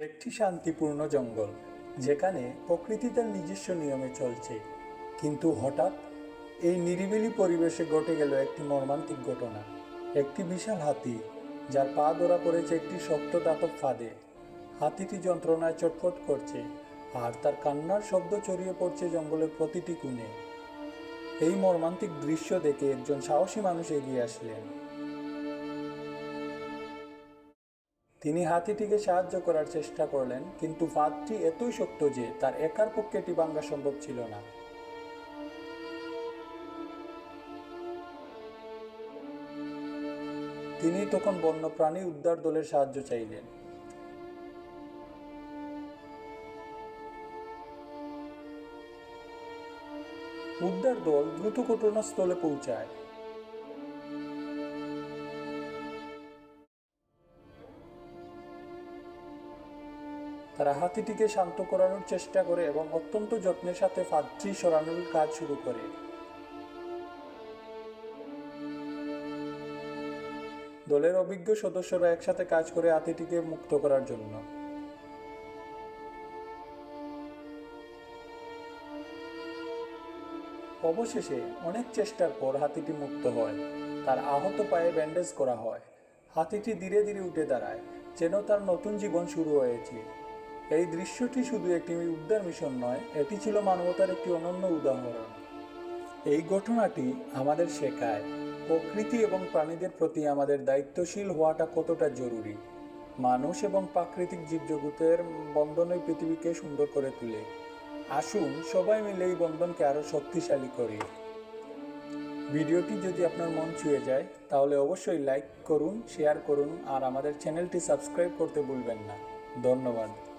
একটি শান্তিপূর্ণ জঙ্গল, যেখানে প্রকৃতি তার নিজস্ব নিয়মে চলছে। কিন্তু হঠাৎ এই নিরিবিলি পরিবেশে ঘটে গেল একটি মর্মান্তিক ঘটনা। একটি বিশাল হাতি, যার পা ধরা পড়েছে একটি শক্ত দাতব ফাঁদে। হাতিটি যন্ত্রণায় চটফট করছে, আর তার কান্নার শব্দ ছড়িয়ে পড়ছে জঙ্গলের প্রতিটি কোণে। এই মর্মান্তিক দৃশ্য দেখে একজন সাহসী মানুষ এগিয়ে আসলেন। তিনি হাতিটিকে সাহায্য করার চেষ্টা করলেন, কিন্তু ফাঁদটি এতই শক্ত যে তার একার পক্ষে এটি ভাঙ্গা সম্ভব ছিল না। তিনি তখন বন্যপ্রাণী উদ্ধার দলের সাহায্য চাইলেন। উদ্ধার দল দ্রুত ঘটনাস্থলে পৌঁছায়। তারা হাতিটিকে শান্ত করানোর চেষ্টা করে এবং অত্যন্ত যত্নের সাথে ফাঁদটি সরানোর কাজ শুরু করে। দলের অভিজ্ঞ সদস্যরা একসাথে কাজ করে হাতিটিকে মুক্ত করার জন্য। অবশেষে অনেক চেষ্টার পর হাতিটি মুক্ত হয়। তার আহত পায়ে ব্যান্ডেজ করা হয়। হাতিটি ধীরে ধীরে উঠে দাঁড়ায়, যেন তার নতুন জীবন শুরু হয়েছে। এই দৃশ্যটি শুধু একটি উদ্ধার মিশন নয়, এটি ছিল মানবতার একটি অনন্য উদাহরণ। এই ঘটনাটি আমাদের শেখায়, প্রকৃতি এবং প্রাণীদের প্রতি আমাদের দায়িত্বশীল হওয়াটা কতটা জরুরি। মানুষ এবং প্রাকৃতিক জীবজগতের বন্ধনই পৃথিবীকে সুন্দর করে তোলে। আসুন সবাই মিলে এই বন্ধনকে আরও শক্তিশালী করি। ভিডিওটি যদি আপনার মন ছুঁয়ে যায়, তাহলে অবশ্যই লাইক করুন, শেয়ার করুন, আর আমাদের চ্যানেলটি সাবস্ক্রাইব করতে ভুলবেন না। ধন্যবাদ।